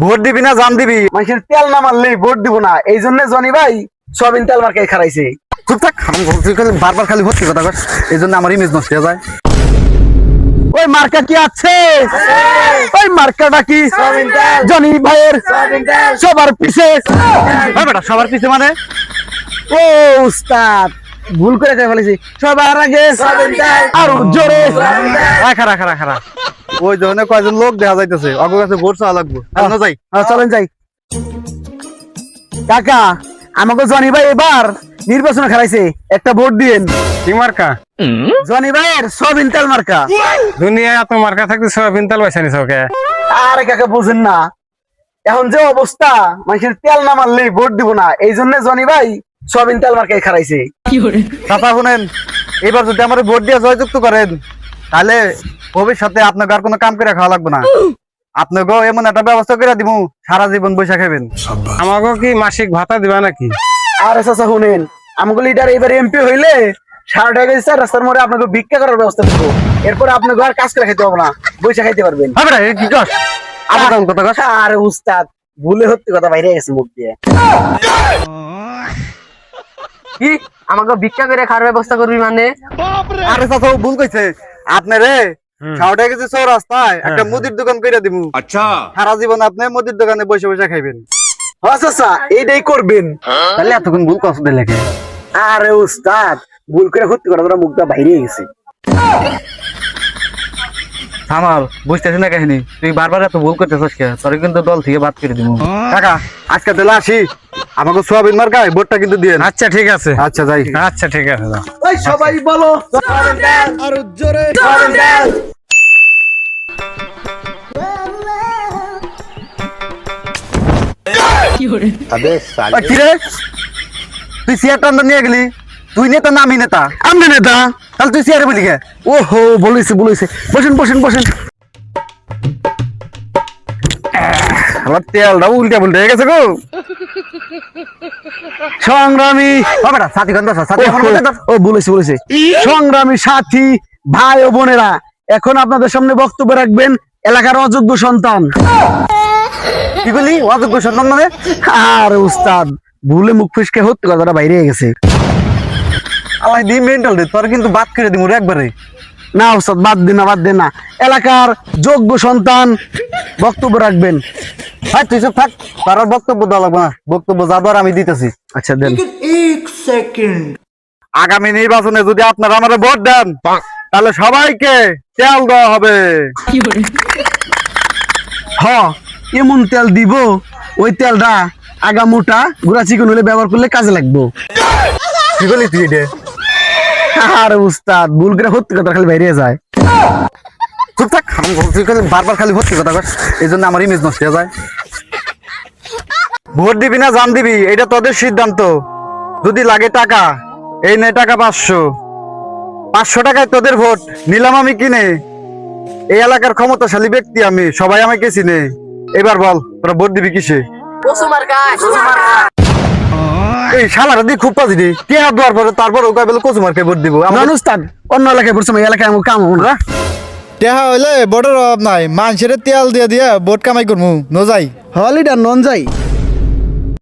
Vote দিবি না জান দিবি? মানুষের তেল না মারলেই ভোট দিব না। এই জন্য জনি ভাই সবিন তেল মার্কাই খারাইছে। চুপ আমি বারবার খালি ভর্তি কথা কর। এই জন্য আমার ইমেজ নষ্ট হয়ে যায়। ওই মার্কা কি আছে? ওই মার্কাটা কি? জনি ভাইয়ের সবার পিছে। বেটা সবার পিছে মানে? ও উস্তাদ ভুল করে ফেলেছি। সবার আগে আর জোরে। রাখা রাখা রাখা রাখা। ওই ধরনের কয়জন লোক দেখা যাইতেছে। অগো কাছে ভোট চাওয়া লাগবো। আর না যাই? হ্যাঁ, চলেন যাই। কাকা আমাকে জনি ভাই এবার নির্বাচনে খেলাইছে। একটা ভোট দিন কি মার্কা? জনি ভাইয়ের সবিন তেল মার্কা। দুনিয়ায় এত মার্কা থাকতে সয়াবিন তেল পয়সা নিছ ওকে? আরে কাকা বুঝেন না। এখন যে অবস্থা মানুষের তেল না ভোট দিব না। এই জন্য জনি ভাই সবিন তেল মার্কাই খারাইছে। কথা শুনেন এবার যদি আমার ভোট দিয়ে জয়যুক্ত করেন তাহলে ভবিষ্যতে আপনাকে আর কোনো কাম করে খাওয়া লাগবে না। আপনাকেও এমন একটা ব্যবস্থা করে দিব সারা জীবন বৈশা খাবেন আমাকে কি মাসিক ভাতা দিবা নাকি? আরে চাচা শুনেন আমাকে লিডার এবার এমপি হইলে সারা টাকা স্যার রাস্তার মোড়ে আপনাকে ভিক্ষা করার ব্যবস্থা করব। এরপর আপনাকে আর কাজ করে খাইতে হবে না বৈশা খাইতে পারবেন। কি কস? আবার কথা কস? আরে উস্তাদ ভুলে সত্যি কথা বাইরে গেছে মুখ দিয়ে। কি? আমাকে ভিক্ষা করে খাওয়ার ব্যবস্থা করবি মানে? আরে চাচা ও ভুল কইছে। আপনি ষাট সব রাস্তায় একটা হ্যাঁ, হ্যাঁ। মুদির দোকান করে দিব আচ্ছা। সারা জীবন আপনি মুদির দোকানে বসে বসে খাইবেন। আচ্ছা আচ্ছা এইটাই করবেন। তাহলে এতক্ষণ ভুল কষ্ট লেখে আরে উস্তাদ ভুল করে তোরা মুখটা বাইরে গেছে। থামাল বুঝতেছি না কাহিনী। তুই বারবার এত ভুল করতেছিস কে? কিন্তু দল থেকে বাদ করে দিব কাকা আজকে তাহলে আসি। আমাকে সোয়াবিন মার মার্কায় বোর্ডটা কিন্তু দিয়ে আচ্ছা ঠিক আছে। আচ্ছা যাই। আচ্ছা ঠিক আছে সবাই বলো। আর তুই টান্দা নিয়ে গেলি? তুই নেতা না আমি নেতা? আমি নেতা? তাহলে তুই চেয়ারে বলি বলেছে বলেছে। বসেন বসেন বসেন। আমার তেলটা উল্টা উল্টা গেছে গো। সংগ্রামী ও সাথী গন্ধ সাথী এখন ওহো, বলতে দাও। ও বলেছে বলেছে। সংগ্রামী সাথী ভাই ও বোনেরা এখন আপনাদের সামনে বক্তব্য রাখবেন এলাকার অযোগ্য সন্তান। কি বলি অযোগ্য সন্তান মানে আর উস্তাদ ভুলে মুখ ফিসকে কথাটা বাইরে গেছে। দি মেন্টাল রে তোর কিন্তু বাদ করে দিব একবারে। না উস্তাদ বাদ দিন না বাদ দিন না। এলাকার যোগ্য সন্তান বক্তব্য রাখবেন। ভাই তুই সব থাক তার বক্তব্য দেওয়া লাগবে না। বক্তব্য যা দেওয়ার আমি দিতেছি। আচ্ছা দেন। আগামী নির্বাচনে যদি আপনারা আমার ভোট দেন তাহলে সবাইকে তেল দেওয়া হবে। হ। এমন তেল দিব ওই তেলটা আগা মোটা গুড়া চিকন হলে ব্যবহার করলে কাজে লাগবো। কি বলি তুই আর উস্তাদ ভুল করে কথা খালি বাইরে যায়। চুপ থাক আমি খালি বারবার খালি কথা কর এই জন্য আমার ইমেজ নষ্ট হয়ে যায়। ভোট দিবি না জান দিবি এটা তোদের সিদ্ধান্ত। যদি লাগে টাকা এই নে টাকা পাঁচশো। পাঁচশো টাকায় তোদের ভোট নিলাম আমি কিনে। এই এলাকার ক্ষমতাশালী ব্যক্তি আমি সবাই আমাকে চিনে। এবার বল তোরা ভোট দিবি কিসে? এই শালারা দিয়ে খুব পাজি কে হাত দেওয়ার পরে তারপর ওকে বলে কচুমারকে ভোট দিব? না আমার অন্য এলাকায় পড়ছে এলাকায় আমার কাম হব না টেহা হইলে বড়র অভাব নাই। মানুষের তেল দিয়ে দিয়ে বোট কামাই করমু। নজাই। হলিডার নন যাই